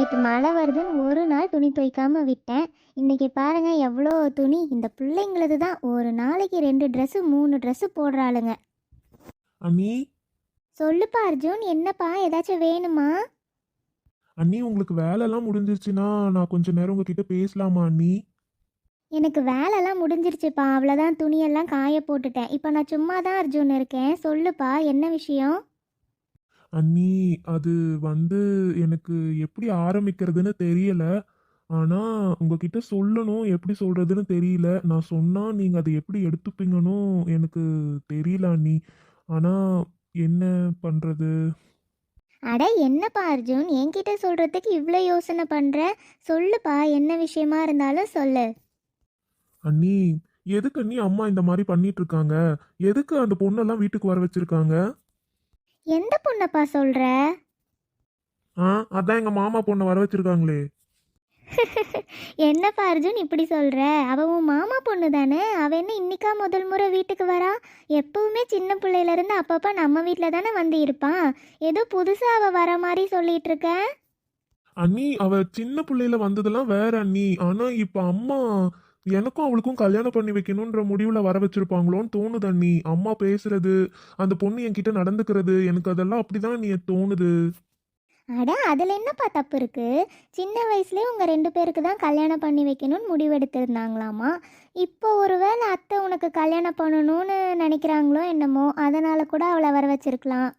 நேற்று மழை வருதுன்னு ஒரு நாள் துணி துவைக்காம விட்டேன். இன்னைக்கு பாருங்க எவ்வளோ துணி. இந்த பிள்ளைங்களது தான் ஒரு நாளைக்கு ரெண்டு ட்ரெஸ்ஸு மூணு ட்ரெஸ்ஸு போடுறாளுங்க. அண்ணி. சொல்லுப்பா அர்ஜுன். என்னப்பா? ஏதாச்சும் வேணுமா? அண்ணி உங்களுக்கு வேலைலாம் முடிஞ்சிருச்சுன்னா நான் கொஞ்ச நேரம் உங்ககிட்ட பேசலாமா அண்ணி? எனக்கு வேலைலாம் முடிஞ்சிருச்சுப்பா. அவ்வளோதான் துணியெல்லாம் காய போட்டுட்டேன். இப்போ நான் சும்மா தான் அர்ஜுன் இருக்கேன். சொல்லுப்பா என்ன விஷயம்? அண்ணி அது வந்து எனக்கு எப்படி ஆரம்பிக்கிறதுன்னு தெரியல. ஆனால் உங்ககிட்ட சொல்லணும் எப்படி சொல்கிறதுன்னு தெரியல. நான் சொன்னால் நீங்கள் அதை எப்படி எடுத்துப்பீங்கன்னு எனக்கு தெரியல அண்ணி. ஆனால் என்ன பண்ணுறது அட என்னப்பா அர்ஜுன் என்கிட்ட சொல்கிறதுக்கு இவ்வளோ யோசனை பண்ணுற சொல்லுப்பா என்ன விஷயமா இருந்தாலும் சொல்லு. அண்ணி எதுக்கு அண்ணி அம்மா இந்த மாதிரி பண்ணிட்டு இருக்காங்க? எதுக்கு அந்த பொண்ணெல்லாம் வீட்டுக்கு வர வச்சிருக்காங்க? எந்த பொண்ணப்பா சொல்கிற ஆ அதான் எங்கள் மாமா பொண்ணை வர வச்சிருக்காங்களே. என்னப்பா அர்ஜுன் இப்படி சொல்கிற அவ உன் மாமா பொண்ணு தானே? அவ என்ன இன்னிக்கா முதல் முறை வீட்டுக்கு வரா? எப்பவுமே சின்ன பிள்ளையிலேருந்து அப்பப்போ நம்ம வீட்டில் தானே வந்து இருப்பான் ஏதோ புதுசாக அவள் வர மாதிரி சொல்லிட்டு இருக்க அண்ணி அவ சின்ன பிள்ளையில வந்ததெல்லாம் வேற அண்ணி. ஆனா இப்ப அம்மா எனக்கும் அவளுக்கும் கல்யாணம் பண்ணி வைக்கணுன்ற முடிவில் வர வச்சிருப்பாங்களோன்னு தோணுது அண்ணி. அம்மா பேசுறது அந்த பொண்ணு என்கிட்ட நடந்துக்கிறது எனக்கு அதெல்லாம் அப்படிதான் நீ தோணுது. அட அதில் என்னப்பா தப்பு இருக்கு? சின்ன வயசுலேயே உங்கள் ரெண்டு பேருக்கு தான் கல்யாணம் பண்ணி வைக்கணும்னு முடிவெடுத்திருந்தாங்களாமா இப்போ ஒருவேளை அத்தை உனக்கு கல்யாணம் பண்ணணும்னு நினைக்கிறாங்களோ என்னமோ அதனால் கூட அவளை வர வச்சிருக்கலாம்.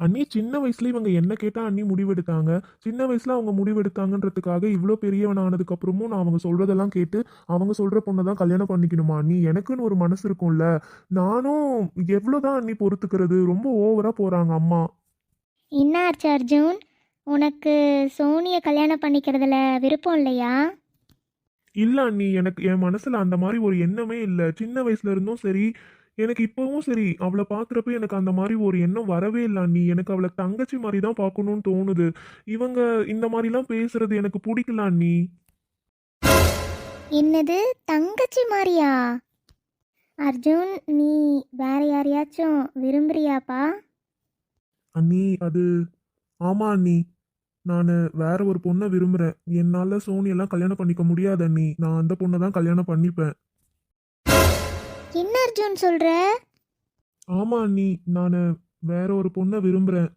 அண்ணி சின்ன வயசுல இவங்க என்ன கேட்டா அண்ணி முடிவெடுத்தாங்க. சின்ன வயசுல அவங்க முடிவெடுத்தாங்கன்றதுக்காக இவ்வளோ பெரியவன் ஆனதுக்கு அப்புறமும் நான் அவங்க சொல்றதெல்லாம் கேட்டு அவங்க சொல்ற பொண்ணை தான் கல்யாணம் பண்ணிக்கணுமா அண்ணி? எனக்குன்னு ஒரு மனசு இருக்கும்ல. நானும் எவ்வளோதான் அண்ணி பொறுத்துக்கிறது ரொம்ப ஓவரா போறாங்க அம்மா. என்ன ஆச்சு அர்ஜுன்? உனக்கு சோனியை கல்யாணம் பண்ணிக்கிறதுல விருப்பம் இல்லையா? இல்ல அண்ணி எனக்கு என் மனசுல அந்த மாதிரி ஒரு எண்ணமே இல்ல. சின்ன வயசுல இருந்தும் சரி எனக்கு இப்பவும் சரி. அவளை பாக்குறப்ப எனக்கு அந்த மாதிரி ஒரு எண்ணம் வரவே இல்லை அண்ணி. எனக்கு அவளை தங்கச்சி மாதிரி தான் பார்க்கணும்னு தோணுது. இவங்க இந்த மாதிரிலாம் பேசுறது எனக்கு பிடிக்கல அண்ணி. என்னது? தங்கச்சி மாதிரியா? அர்ஜுன் நீ வேற யாரையாச்சும் விரும்புறியாப்பா? அண்ணி அது ஆமா அண்ணி. நான் வேற ஒரு பொண்ணை விரும்புறேன். என்னால சோனியெல்லாம் கல்யாணம் பண்ணிக்க முடியாது அண்ணி. நான் அந்த பொண்ணை தான் கல்யாணம் பண்ணிப்பேன். அர்ஜுன் சொல்ற? ஆமா அண்ணி. நான் வேற ஒரு பொண்ணை விரும்புறேன்.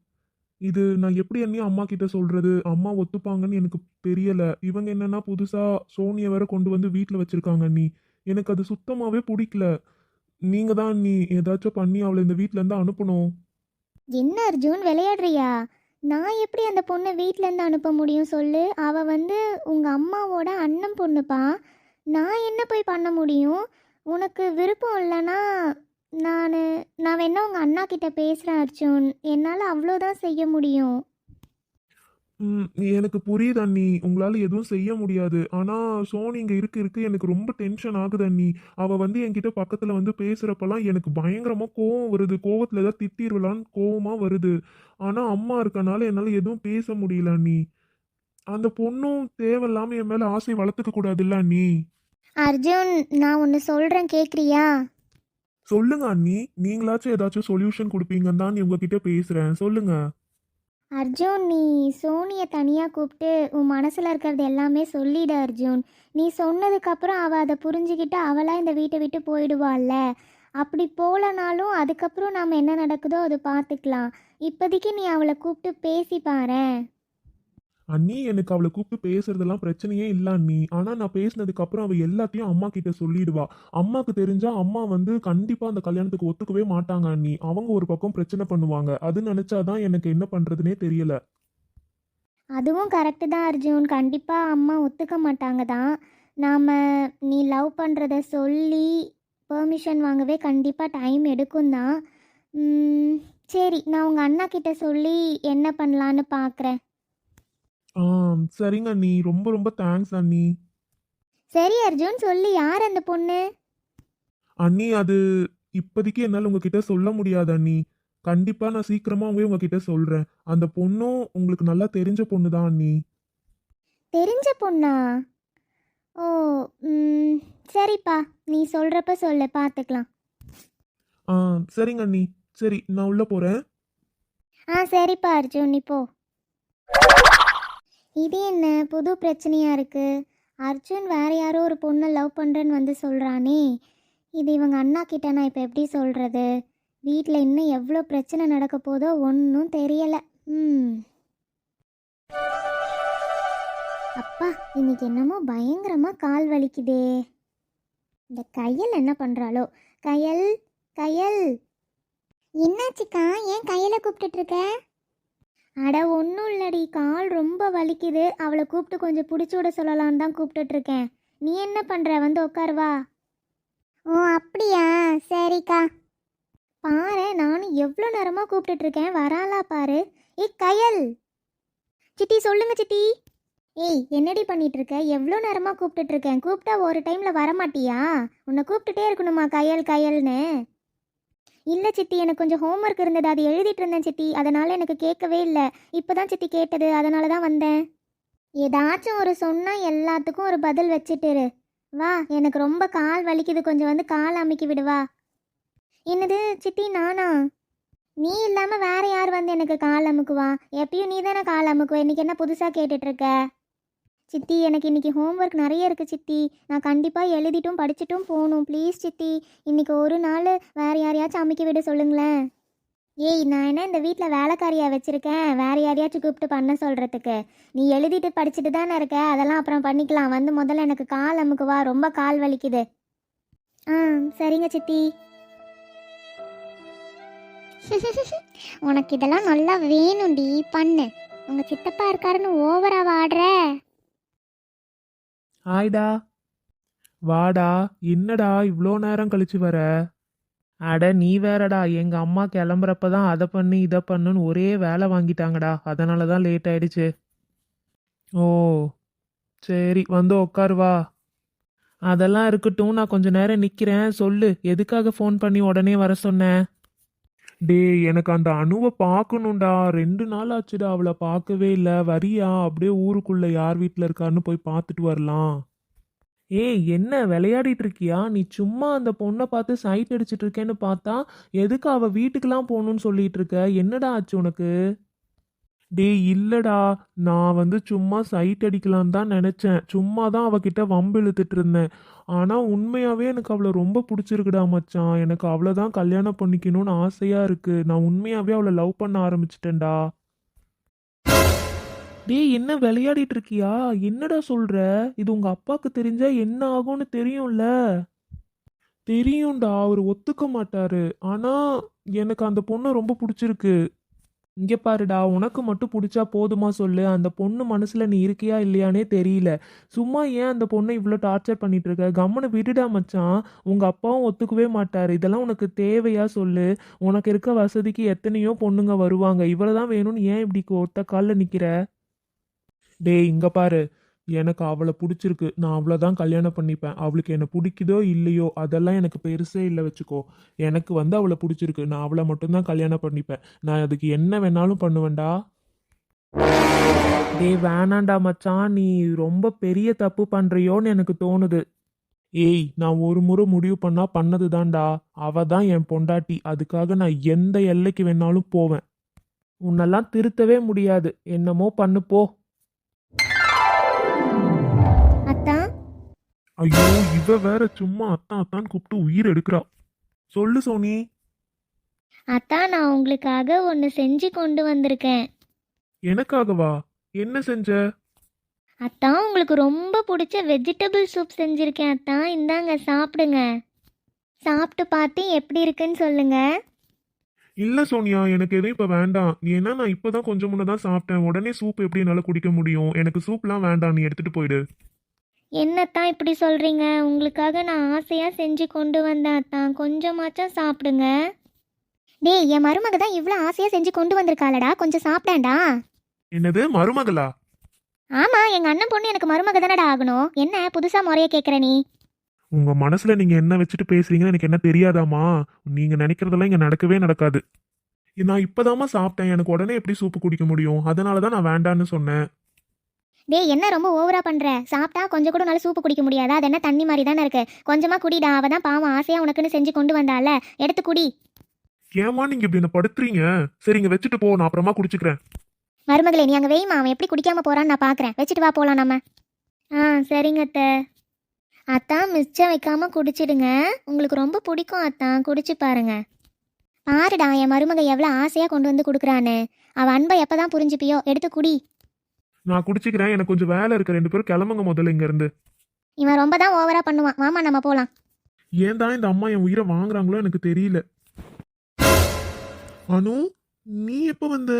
இது நான் எப்படி அண்ணி அம்மா கிட்ட சொல்றது? அம்மா ஒத்துப்பாங்கன்னு எனக்கு தெரியல. இவங்க என்னன்னா புதுசா சோனியை வேற கொண்டு வந்து வீட்டில் வச்சிருக்காங்க அண்ணி. எனக்கு அது சுத்தமாவே பிடிக்கல. நீங்க தான் அண்ணி ஏதாச்சும் பண்ணி அவளை இந்த வீட்ல இருந்து அனுப்பணும். என்ன அர்ஜுன் விளையாடுறியா? நான் எப்படி அந்த பொண்ணை வீட்டிலேருந்து அனுப்ப முடியும் சொல்லு? அவள் வந்து உங்கள் அம்மாவோட அண்ணன் பொண்ணுப்பா. நான் என்ன போய் பண்ண முடியும்? உனக்கு விருப்பம் இல்லைன்னா நான் நான் வேணா உங்கள் அண்ணா கிட்ட பேசுகிறேன் அர்ஜுன். என்னால் அவ்வளோதான் செய்ய முடியும். ம், எனக்கு புரியுது அண்ணி. உங்களால எதுவும் செய்ய முடியாது. ஆனா சோனி இங்க இருக்கு இருக்கு. எனக்கு ரொம்ப டென்ஷன் ஆகுது அண்ணி. அவ வந்து என்கிட்ட பக்கத்துல வந்து பேசுறப்பெல்லாம் எனக்கு பயங்கரமா கோவம் வருது. கோவத்துல ஏதாவது திட்டிருவலான்னு கோவமா வருது. ஆனா அம்மா இருக்கனால என்னால எதுவும் பேச முடியல அண்ணி. அந்த பொண்ணும் தேவையில்லாம என் மேல ஆசை வளர்த்துக்க கூடாதுல்ல அண்ணி. அர்ஜுன் நான் ஒன்று சொல்கிறேன் கேட்குறியா சொல்லுங்க அண்ணி. நீங்களாச்சும் ஏதாச்சும் சொல்யூஷன் கொடுப்பீங்கன்னு தான் உங்ககிட்ட பேசுறேன். சொல்லுங்க. அர்ஜுன் நீ சோனியை தனியாக கூப்பிட்டு உன் மனசில் இருக்கிறது எல்லாமே சொல்லிடு அர்ஜுன். நீ சொன்னதுக்கப்புறம் அவள் அதை புரிஞ்சுக்கிட்டு அவளாக இந்த வீட்டை விட்டு போயிடுவாள்ல. அப்படி போகலனாலும் அதுக்கப்புறம் நாம் என்ன நடக்குதோ அது பார்த்துக்கலாம். இப்போதைக்கு நீ அவளை கூப்பிட்டு பேசி பாரேன். அண்ணி எனக்கு அவளை கூப்பிட்டு பேசுறதெல்லாம் பிரச்சனையே இல்லை அண்ணி. ஆனால் நான் பேசினதுக்கு அப்புறம் அவள் எல்லாத்தையும் அம்மா கிட்ட சொல்லிடுவா. அம்மாக்கு தெரிஞ்சா அம்மா வந்து கண்டிப்பா அந்த கல்யாணத்துக்கு ஒத்துக்கவே மாட்டாங்க அண்ணி. அவங்க ஒரு பக்கம் பிரச்சனை பண்ணுவாங்க. அது நினைச்சாதான் எனக்கு என்ன பண்றதுனே தெரியல. அதுவும் கரெக்டு தான் அர்ஜுன். கண்டிப்பாக அம்மா ஒத்துக்க மாட்டாங்க தான். நாம் நீ லவ் பண்ணுறத சொல்லி பெர்மிஷன் வாங்கவே கண்டிப்பாக டைம் எடுக்கும் தான். சரி. நான் உங்கள் அண்ணா கிட்ட சொல்லி என்ன பண்ணலான்னு பார்க்குறேன் ஆ சரிங்க அண்ணி. ரொம்ப ரொம்ப தேங்க்ஸ் அண்ணி. சரி அர்ஜுன் சொல்லி யார் அந்த பொண்ணு? அண்ணி அது இப்போதைக்கு என்னால் உங்ககிட்ட சொல்ல முடியாது அண்ணி. கண்டிப்பா நான் சீக்கிரமாவே உங்ககிட்ட சொல்றேன். அந்த பொண்ணும் உங்களுக்கு நல்லா தெரிஞ்ச பொண்ணு தான் அண்ணி. தெரிஞ்ச பொண்ணா? ஓ ம், சரிப்பா. நீ சொல்கிறப்ப சொல்லு பார்த்துக்கலாம் ஆ சரிங்க அண்ணி. சரி நான் உள்ள போறேன். ஆ சரிப்பா அர்ஜுன் நீ போ. இது என்ன? புது பிரச்சனையாக இருக்குது அர்ஜுன் வேறு யாரோ ஒரு பொண்ணை லவ் பண்ணுறேன்னு வந்து சொல்கிறானே இது இவங்க அண்ணா கிட்ட நான் இப்போ எப்படி சொல்கிறது வீட்டில் இன்னும் எவ்வளோ பிரச்சனை நடக்க போதோ ஒன்றும் தெரியலை. ம். அப்பா இன்னைக்கு என்னமோ பயங்கரமாக கால் வலிக்குதே. இந்த கையல் என்ன பண்ணுறாளோ கையல் கையல். என்னாச்சுக்கா? ஏன் கையில் கூப்பிட்டுட்டு இருக்க? அட ஒன்றும் இல்லடி. கால் ரொம்ப வலிக்குது. அவளை கூப்பிட்டு கொஞ்சம் பிடிச்சி விட சொல்லலான்னு தான் கூப்பிட்டுட்ருக்கேன். நீ என்ன பண்ணுற வந்து உட்காருவா ஓ அப்படியா? சரிக்கா. பாரு நானும் எவ்வளோ நேரமாக கூப்பிட்டுட்ருக்கேன். வராலா வராளா பாரு. ஏய் கயல். சிட்டி சொல்லுங்க சிட்டி. ஏய் என்னடி பண்ணிகிட்டு இருக்க எவ்வளோ நேரமாக கூப்பிட்டுட்ருக்கேன். கூப்பிட்டா ஒரு டைமில் வரமாட்டியா? உன்னை கூப்பிட்டுட்டே இருக்கணுமா கயல் கயல்னு? இல்லை சித்தி எனக்கு கொஞ்சம் ஹோம்ஒர்க் இருந்தது. அது எழுதிட்டு இருந்தேன் சித்தி. அதனால் எனக்கு கேட்கவே இல்லை. இப்போ தான் சித்தி கேட்டது. அதனால தான் வந்தேன். ஏதாச்சும் ஒரு சொன்னால் எல்லாத்துக்கும் ஒரு பதில் வச்சுட்டுரு வா எனக்கு ரொம்ப கால் வலிக்குது. கொஞ்சம் வந்து கால் அமைக்கி விடுவா என்னது சித்தி நானா? நீ இல்லாமல் வேற யார் வந்து எனக்கு கால் அமுக்குவா? எப்பயும் நீ தானே கால் அமுக்குவ? இன்னைக்கு என்ன புதுசாக கேட்டுட்ருக்க சித்தி எனக்கு இன்றைக்கி ஹோம்ஒர்க் நிறைய இருக்குது சித்தி. நான் கண்டிப்பாக எழுதிட்டும் படிச்சுட்டும் போகணும். ப்ளீஸ் சித்தி இன்றைக்கி ஒரு நாள் வேறு யாரையாச்சும் அமுக்கி விட சொல்லுங்களேன். ஏய் நான் என்ன இந்த வீட்டில் வேலைக்காரியாக வச்சுருக்கேன்? வேறு யாரையாச்சும் கூப்பிட்டு பண்ண சொல்கிறதுக்கு நீ எழுதிட்டு படிச்சுட்டு தானே இருக்க? அதெல்லாம் அப்புறம் பண்ணிக்கலாம். வந்து முதல்ல எனக்கு கால் அமுக்கு வா. ரொம்ப கால் வலிக்குது. ஆ சரிங்க சித்தி. உனக்கு இதெல்லாம் நல்லா வேணும்டி. பண்ணு. உங்கள் சித்தப்பா இருக்காருன்னு ஓவராக வாடுற. ஹாய்டா வாடா என்னடா இவ்வளோ நேரம் கழிச்சு வர? அட நீ வேறடா. எங்கள் அம்மா கிளம்புறப்ப தான் அதை பண்ணு இதை பண்ணுன்னு ஒரே வேலை வாங்கிட்டாங்கடா. அதனால தான் லேட் ஆயிடுச்சு. ஓ சரி வந்து உட்காருவா அதெல்லாம் இருக்கட்டும் நான் கொஞ்ச நேரம் நிற்கிறேன் சொல்லு எதுக்காக ஃபோன் பண்ணி உடனே வர சொன்னேன் டேய் எனக்கு அந்த அணுவை பார்க்கணும்டா. ரெண்டு நாள் ஆச்சுடா அவளை பார்க்கவே இல்லை. வரியா? அப்படியே ஊருக்குள்ள யார் வீட்டில் இருக்கான்னு போய் பார்த்துட்டு வரலாம். ஏய் என்ன விளையாடிட்டு இருக்கியா? நீ சும்மா அந்த பொண்ணை பார்த்து சைட் அடிச்சிட்டு இருக்கேன்னு பார்த்தா எதுக்கு அவள் வீட்டுக்கெல்லாம் போகணும்னு சொல்லிட்டு இருக்க? என்னடா ஆச்சு உனக்கு? டேய் இல்லடா. நான் வந்து சும்மா சைட் அடிக்கலான்னு தான் நினச்சேன். சும்மா தான் அவகிட்ட வம்பு இழுத்துட்டு இருந்தேன். ஆனால் உண்மையாகவே எனக்கு அவளை ரொம்ப பிடிச்சிருக்குடா மச்சான். எனக்கு அவளை தான் கல்யாணம் பண்ணிக்கணும்னு ஆசையாக இருக்குது நான் உண்மையாகவே அவளை லவ் பண்ண ஆரம்பிச்சிட்டேன்டா. டேய் என்ன விளையாடிட்டு இருக்கியா? என்னடா சொல்ற? இது உங்க அப்பாவுக்கு தெரிஞ்சா என்ன ஆகும்னு தெரியும்ல. தெரியும்டா. அவர் ஒத்துக்க மாட்டாரு. ஆனா எனக்கு அந்த பொண்ணு ரொம்ப பிடிச்சிருக்கு. இங்க பாருடா உனக்கு மட்டும் பிடிச்சா போதுமா சொல்லு. அந்த பொண்ணு மனசுல நீ இருக்கியா இல்லையானே தெரியல. சும்மா ஏன் அந்த பொண்ணை இவ்வளோ டார்ச்சர் பண்ணிட்டு இருக்க கம்மனை விடுடா மச்சான். உங்க அப்பாவும் ஒத்துக்கவே மாட்டாரு. இதெல்லாம் உனக்கு தேவையா சொல்லு. உனக்கு இருக்க வசதிக்கு எத்தனையோ பொண்ணுங்க வருவாங்க. இவ்வளவுதான் வேணும்னு ஏன் இப்படி ஒத்த காலில் நிக்கிற? டேய் இங்க பாரு. எனக்கு அவளை பிடிச்சிருக்கு. நான் அவளை தான் கல்யாணம் பண்ணிப்பேன். அவளுக்கு என்னை பிடிக்குதோ இல்லையோ அதெல்லாம் எனக்கு பெருசே இல்லை வச்சுக்கோ. எனக்கு வந்து அவளை பிடிச்சிருக்கு. நான் அவளை மட்டும்தான் கல்யாணம் பண்ணிப்பேன். நான் அதுக்கு என்ன வேணாலும் பண்ணுவேன்டா. டே வேணாண்டா மச்சான். நீ ரொம்ப பெரிய தப்பு பண்றியோன்னு எனக்கு தோணுது. ஏய் நான் ஒரு முறை முடிவு பண்ணா பண்ணது தான்டா அவ தான் என் பொண்டாட்டி. அதுக்காக நான் எந்த எல்லைக்கு வேணாலும் போவேன். உன்னெல்லாம் திருத்தவே முடியாது. என்னமோ பண்ணு ஐயோ இவ வேற சும்மா அத்தான் அத்தான் கூப்பிட்டு உயிர் எடுக்கிறா. சொல்லு சோனி. அத்தான் நான் உங்களுக்காக ஒன்று செஞ்சு கொண்டு வந்திருக்கேன். எனக்காகவா? என்ன செஞ்ச? அத்தான் உங்களுக்கு ரொம்ப பிடிச்ச வெஜிடபிள் சூப் செஞ்சுருக்கேன் அத்தான் இந்தாங்க சாப்பிடுங்க. சாப்பிட்டு பார்த்து எப்படி இருக்குன்னு சொல்லுங்க. இல்ல சோனியா எனக்கு எதுவும் இப்ப வேண்டாம். ஏன்னா நான் இப்பதான் கொஞ்சம் முன்ன தான் சாப்பிட்டேன். உடனே சூப் எப்படி என்னால குடிக்க முடியும்? எனக்கு சூப்லாம் வேண்டாம். நீ எடுத்துட்டு போயிடு. என்னத்தான் இப்படி சொல்கிறீங்க உங்களுக்காக நான் ஆசையாக செஞ்சு கொண்டு வந்தேன் அத்தான் கொஞ்சமாச்சும் சாப்பிடுங்க. டேய் என் மருமக தான் இவ்வளோ ஆசையாக செஞ்சு கொண்டு வந்திருக்காளடா. கொஞ்சம் சாப்பிடேன்டா. என்னது மருமகளா? ஆமாம் எங்கள் அண்ணன் பொண்ணு எனக்கு மருமக தானடா ஆகணும். என்ன புதுசாக முறைய கேட்குற நீ? உங்க மனசுல நீங்க என்ன வச்சுட்டு பேசுறீங்கன்னு எனக்கு என்ன தெரியாதாமா நீங்க நினைக்கிறதெல்லாம் இங்க நடக்கவே நடக்காது. நான் இப்பதாம்மா சாப்பிட்டேன். எனக்கு உடனே எப்படி சூப்பு குடிக்க முடியும்? அதனாலதான் நான் வேண்டான்னு சொன்னேன். டேய் என்ன ரொம்ப ஓவரா பண்ற? சாப்பிட்டா கொஞ்சம் கூட நல்ல சூப்பு குடிக்க முடியாதா? அது என்ன தண்ணி மாதிரி தானே இருக்கு? கொஞ்சமா குடிடா. அவ தான் பாவம் ஆசையா உனக்குன்னு செஞ்சு கொண்டு வந்தால. எடுத்து குடி. ஏமா நீங்க இப்படி என்ன படுத்துறீங்க? சரிங்க வச்சுட்டு போ. நான் அப்புறமா குடிச்சுக்கிறேன். மருமகளே நீ அங்கே வெய்மா அவன் எப்படி குடிக்காம போறான்னு நான் பார்க்குறேன் வச்சுட்டு வா போகலாம் நம்ம. ஆ சரிங்க அத்தை. அத்தான் மிச்சம் வைக்காம குடிச்சிடுங்க. உங்களுக்கு ரொம்ப பிடிக்கும் அத்தான் குடிச்சு பாருங்க. பாருடா என் மருமக எவ்வளோ ஆசையாக கொண்டு வந்து கொடுக்குறான்னு. அவள் அன்பை எப்போ தான் புரிஞ்சுப்பியோ? எடுத்து குடி. நான் குடிச்சிக்கிறேன். எனக்கு கொஞ்சம் வேலை இருக்கு. ரெண்டு பேரும் கிளம்புங்க முதல்ல இங்க இருந்து இவன் ரொம்ப தான் ஓவராக பண்ணுவான். வாமா நம்ம போகலாம் ஏன் தான் இந்த அம்மா என் உயிரை வாங்குறாங்களோ எனக்கு தெரியல. அனு நீ எப்ப வந்த?